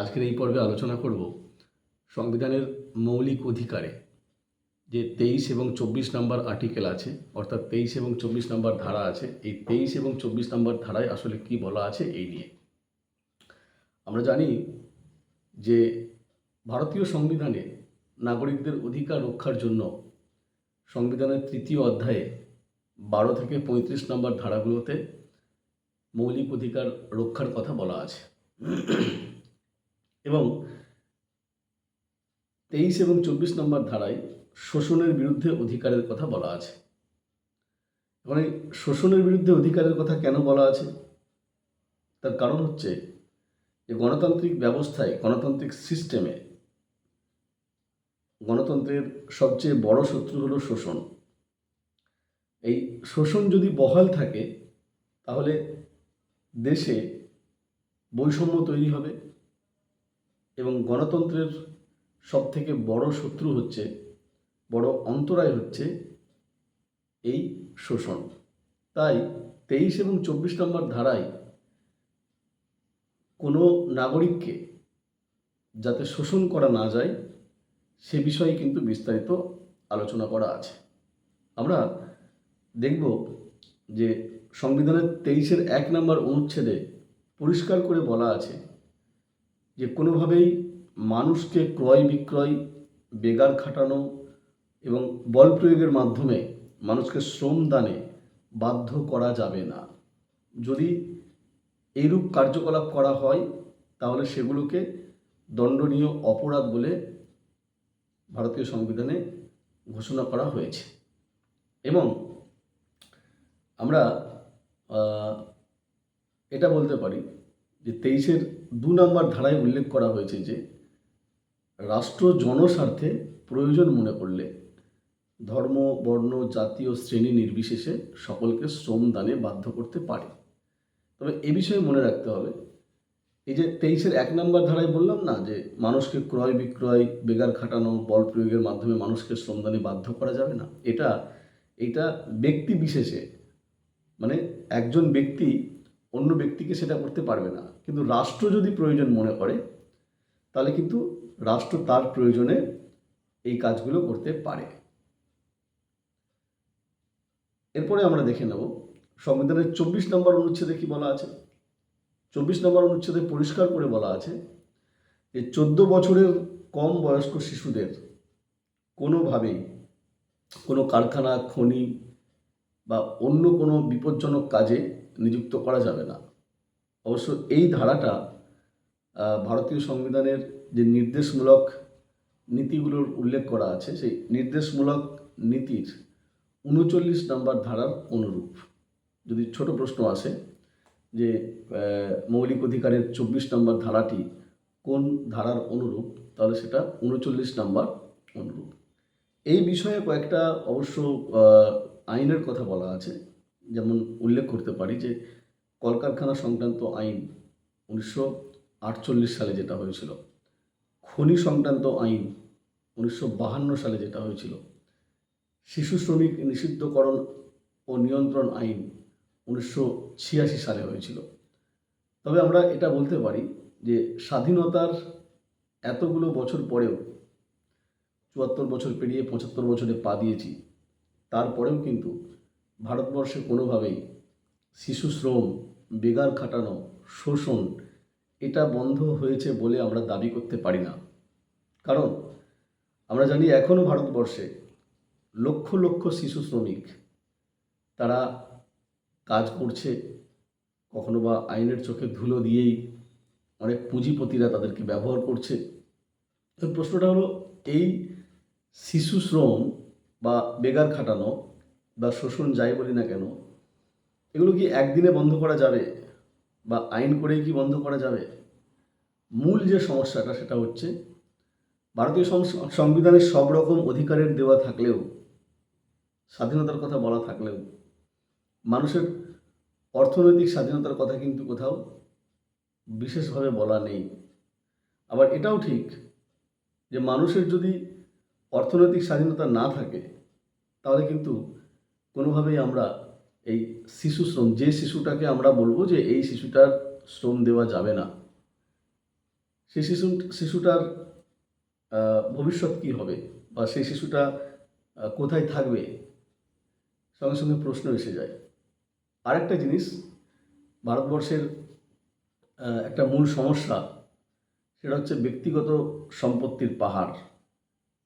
আজকের এই পর্বে আলোচনা করব সংবিধানের মৌলিক অধিকারে, যে তেইশ এবং চব্বিশ নম্বর আর্টিকেল আছে, অর্থাৎ তেইশ এবং চব্বিশ নম্বর ধারা আছে, এই তেইশ এবং চব্বিশ নম্বর ধারায় আসলে কি বলা আছে এই নিয়ে। আমরা জানি যে ভারতীয় সংবিধানে নাগরিকদের অধিকার রক্ষার জন্য সংবিধানের তৃতীয় অধ্যায়ে বারো থেকে পঁয়ত্রিশ নম্বর ধারাগুলোতে মৌলিক অধিকার রক্ষার কথা বলা আছে। এবং তেইশ এবং চব্বিশ নম্বর ধারায় শোষণের বিরুদ্ধে অধিকারের কথা বলা আছে। এই শোষণের বিরুদ্ধে অধিকারের কথা কেন বলা আছে? তার কারণ হচ্ছে যে গণতান্ত্রিক ব্যবস্থায়, গণতান্ত্রিক সিস্টেমে গণতন্ত্রের সবচেয়ে বড় শত্রু হলো শোষণ। এই শোষণ যদি বহাল থাকে, তাহলে দেশে বৈষম্য তৈরি হবে এবং গণতন্ত্রের সব থেকে বড় শত্রু হচ্ছে, বড় অন্তরায় হচ্ছে এই শোষণ। তাই তেইশ এবং চব্বিশ নম্বর ধারায় কোনো নাগরিককে যাতে শোষণ করা না যায়, সে বিষয়ে কিন্তু বিস্তারিত আলোচনা করা আছে। আমরা দেখব যে সংবিধানের তেইশের এক নম্বর অনুচ্ছেদে পরিষ্কার করে বলা আছে যে কোনোভাবেই মানুষকে ক্রয় বিক্রয়, বেগার খাটানো এবং বল প্রয়োগের মাধ্যমে মানুষকে শ্রম দানে বাধ্য করা যাবে না। যদি এরূপ কার্যকলাপ করা হয়, তাহলে সেগুলোকে দণ্ডনীয় অপরাধ বলে ভারতীয় সংবিধানে ঘোষণা করা হয়েছে। এবং আমরা এটা বলতে পারি যে তেইশের দু নম্বর ধারায় উল্লেখ করা হয়েছে যে, রাষ্ট্র জনস্বার্থে প্রয়োজন মনে করলে ধর্ম, বর্ণ জাতীয় শ্রেণি নির্বিশেষে সকলকে শ্রম দানে বাধ্য করতে পারে। তবে এ বিষয়ে মনে রাখতে হবে, এই যে তেইশের এক নম্বর ধারায় বললাম না যে, মানুষকে ক্রয় বিক্রয়, বেগার খাটানো, বল প্রয়োগের মাধ্যমে মানুষকে শ্রমদানে বাধ্য করা যাবে না। এটা এটা ব্যক্তি বিশেষে মানে একজন ব্যক্তি অন্য ব্যক্তিকে সেটা করতে পারবে না। কিন্তু রাষ্ট্র যদি প্রয়োজন মনে করে, তাহলে কিন্তু রাষ্ট্র তার প্রয়োজনে এই কাজগুলো করতে পারে। এরপরে আমরা দেখে নেব, সংবিধানের চব্বিশ নম্বর অনুচ্ছেদে কি বলা আছে? চব্বিশ নম্বর অনুচ্ছেদে পরিষ্কার করে বলা আছে যে চোদ্দ বছরের কম বয়স্ক শিশুদের কোনোভাবেই কোনো কারখানা, খনি বা অন্য কোনো বিপজ্জনক কাজে নিযুক্ত করা যাবে না। অবশ্য এই ধারাটা ভারতীয় সংবিধানের যে নির্দেশমূলক নীতিগুলোর উল্লেখ করা আছে, সেই নির্দেশমূলক নীতির উনচল্লিশ নম্বর ধারার অনুরূপ। যদি ছোট প্রশ্ন আসে যে মৌলিক অধিকারের চব্বিশ নম্বর ধারাটি কোন ধারার অনুরূপ, তাহলে সেটা উনচল্লিশ নম্বর অনুরূপ। এই বিষয়ে কয়েকটা অবশ্য আইনের কথা বলা আছে। যেমন উল্লেখ করতে পারি যে কলকারখানা সংক্রান্ত আইন উনিশশো আটচল্লিশ সালে যেটা হয়েছিল, খনি সংক্রান্ত আইন উনিশশো বাহান্ন সালে যেটা হয়েছিল, শিশু শ্রমিক নিষিদ্ধকরণ ও নিয়ন্ত্রণ আইন উনিশশো ছিয়াশি সালে হয়েছিল। তবে আমরা এটা বলতে পারি যে স্বাধীনতার এতগুলো বছর পরেও, চুয়াত্তর বছর পেরিয়ে পঁচাত্তর বছরে পা দিয়েছি, তারপরেও কিন্তু ভারতবর্ষে কোনোভাবেই শিশু শ্রম বেগার খাটানো, শোষণ, এটা বন্ধ হয়েছে বলে আমরা দাবি করতে পারি না। কারণ আমরা জানি এখনও ভারতবর্ষে লক্ষ লক্ষ শিশু শ্রমিক তারা কাজ করছে, কখনো বা আইনের চোখে ধুলো দিয়েই অনেক পুঁজিপতিরা তাদেরকে ব্যবহার করছে। প্রশ্নটা হলো, এই শিশু শ্রম বা বেগার খাটানো বা শোষণ যাই বলি না কেন, এগুলো কি একদিনে বন্ধ করা যাবে বা আইন করেই কি বন্ধ করা যাবে? মূল যে সমস্যাটা সেটা হচ্ছে, ভারতীয় সংবিধানের সব রকম অধিকারের দেওয়া থাকলেও, স্বাধীনতার কথা বলা থাকলেও, মানুষের অর্থনৈতিক স্বাধীনতার কথা কিন্তু কোথাও বিশেষভাবে বলা নেই। আবার এটাও ঠিক যে মানুষের যদি অর্থনৈতিক স্বাধীনতা না থাকে, তাহলে কিন্তু কোনোভাবেই আমরা এই শিশু শ্রম, যে শিশুটাকে আমরা বলব যে এই শিশুটার শ্রম দেওয়া যাবে না সেই শিশু, শিশুটার ভবিষ্যৎ কী হবে বা সেই শিশুটা কোথায় থাকবে? সঙ্গে সঙ্গে প্রশ্ন এসে যায়। আরেকটা জিনিস, ভারতবর্ষের একটা মূল সমস্যা, সেটা হচ্ছে ব্যক্তিগত সম্পত্তির পাহাড়।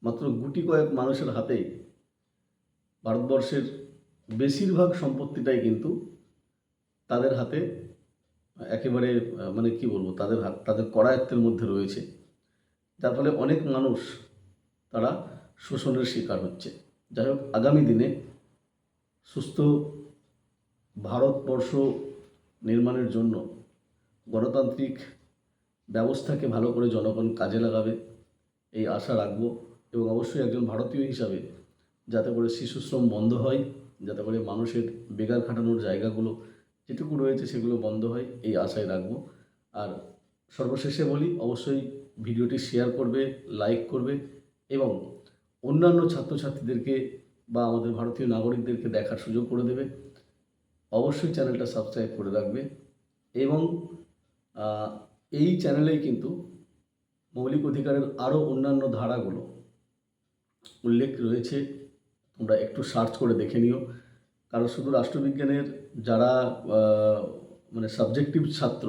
মাত্র গুটি কয়েক মানুষের হাতেই ভারতবর্ষের বেশিরভাগ সম্পত্তিটাই কিন্তু তাদের হাতে, একেবারে মানে কি বলব, তাদের হাত, তাদের করায়ত্তের মধ্যে রয়েছে। যার ফলে অনেক মানুষ তারা শোষণের শিকার হচ্ছে। যাই হোক, আগামী দিনে সুস্থ ভারতবর্ষ নির্মাণের জন্য গণতান্ত্রিক ব্যবস্থাকে ভালো করে জনগণ কাজে লাগাবে, এই আশা রাখব। এবং অবশ্যই একজন ভারতীয় হিসাবে যাতে করে শিশুশ্রম বন্ধ হয় যাতে করে মানুষের বেকার খাটানোর জায়গাগুলো যেটুকু রয়েছে সেগুলো বন্ধ হয়, এই আশায় রাখব। আর সর্বশেষে বলি, অবশ্যই ভিডিওটি শেয়ার করবে, লাইক করবে এবং অন্যান্য ছাত্রছাত্রীদেরকে বা আমাদের ভারতীয় নাগরিকদেরকে দেখার সুযোগ করে দেবে। অবশ্যই চ্যানেলটা সাবস্ক্রাইব করে রাখবে এবং এই চ্যানেলেই কিন্তু মৌলিক অধিকারের আরও অন্যান্য ধারাগুলো উল্লেখ রয়েছে। তোমরা একটু সার্চ করে দেখে নিও। কারণ শুধু রাষ্ট্রবিজ্ঞানের যারা মানে সাবজেক্টিভ ছাত্র,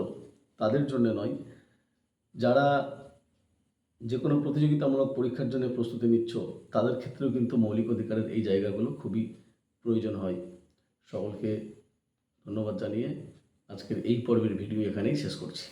তাদের জন্য নয়, যারা যে কোনো প্রতিযোগিতামূলক পরীক্ষার জন্য প্রস্তুতি নিচ্ছ, তাদের ক্ষেত্রেও কিন্তু মৌলিক অধিকারের এই জায়গাগুলো খুবই প্রয়োজন হয়। সকলকে ধন্যবাদ জানিয়ে আজকের এই পর্বের ভিডিও এখানেই শেষ করছি।